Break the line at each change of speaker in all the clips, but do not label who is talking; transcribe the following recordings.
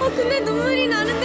어, 근데 눈물이 나는데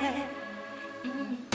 해
음.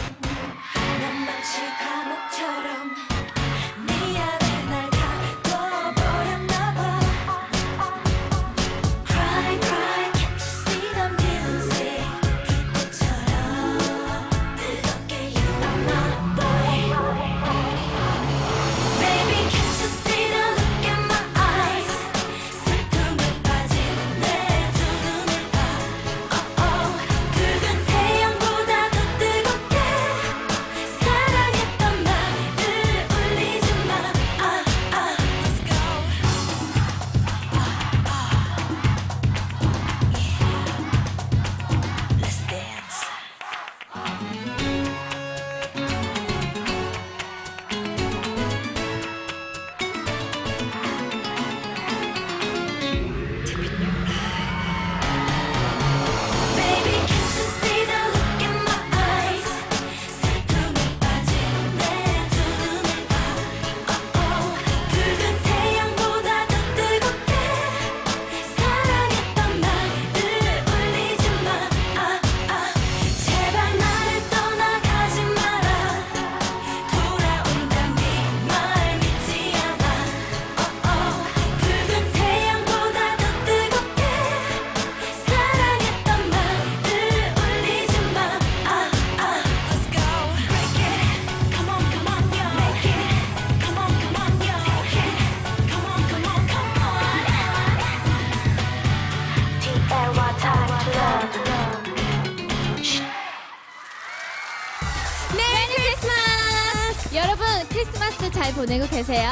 크리스마스 잘 보내고 계세요?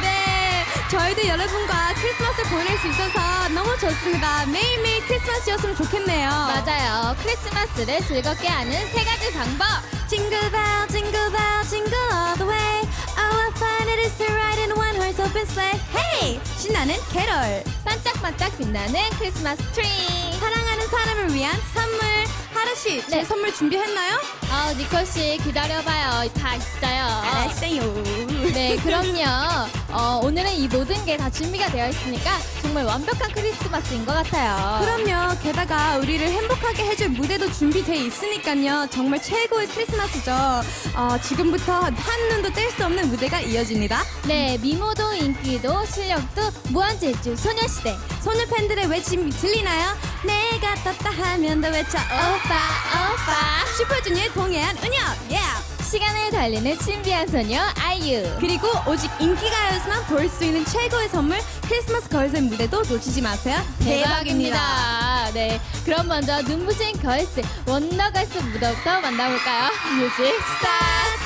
네, 저희도 여러분과 크리스마스를 보낼 수 있어서 너무 좋습니다. 매일매일 크리스마스였으면 좋겠네요.
맞아요. 크리스마스를 즐겁게 하는 세 가지 방법.
Jingle bell, jingle bell, jingle all the way. Oh, what fun it is to ride in one horse open sleigh. Hey! 신나는 캐롤.
반짝반짝 빛나는 크리스마스 트리.
사랑하는 사람을 위한 선물. 하루 씨, 제
네.
선물 준비했나요?
아, 니콜 씨 기다려봐요. 다 있어요.
알았어요.
네, 그럼요. 어, 오늘은 이 모든 게 다 준비가 되어 있으니까 정말 완벽한 크리스마스인 것 같아요.
그럼요. 게다가 우리를 행복하게 해줄 무대도 준비돼 있으니까요. 정말 최고의 크리스마스죠. 어, 지금부터 한눈도 뗄 수 없는 무대가 이어집니다.
네, 미모도 인기도 실력도 무한질주 소녀시대.
소녀 팬들의 외침이 들리나요? 내가 떴다 하면 더 외쳐
오빠, 오빠.
슈퍼주니어의 동해안 은혁 예!
달리는 신비한 소녀 아이유.
그리고 오직 인기가요에서만 볼 수 있는 최고의 선물 크리스마스 걸스의 무대도 놓치지 마세요
대박입니다. 네, 그럼 먼저 눈부신 걸스 원더 걸스 무대부터 만나볼까요? 뮤직 스타트.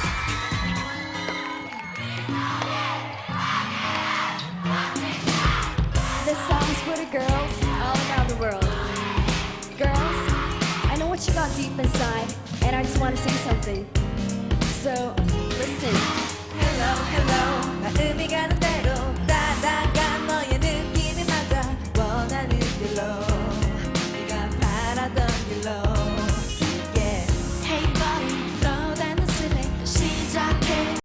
This song's for the girls all around the world. Girls, I know what you got deep inside, and I just want to say something. So listen. Hello, hello. 海が出て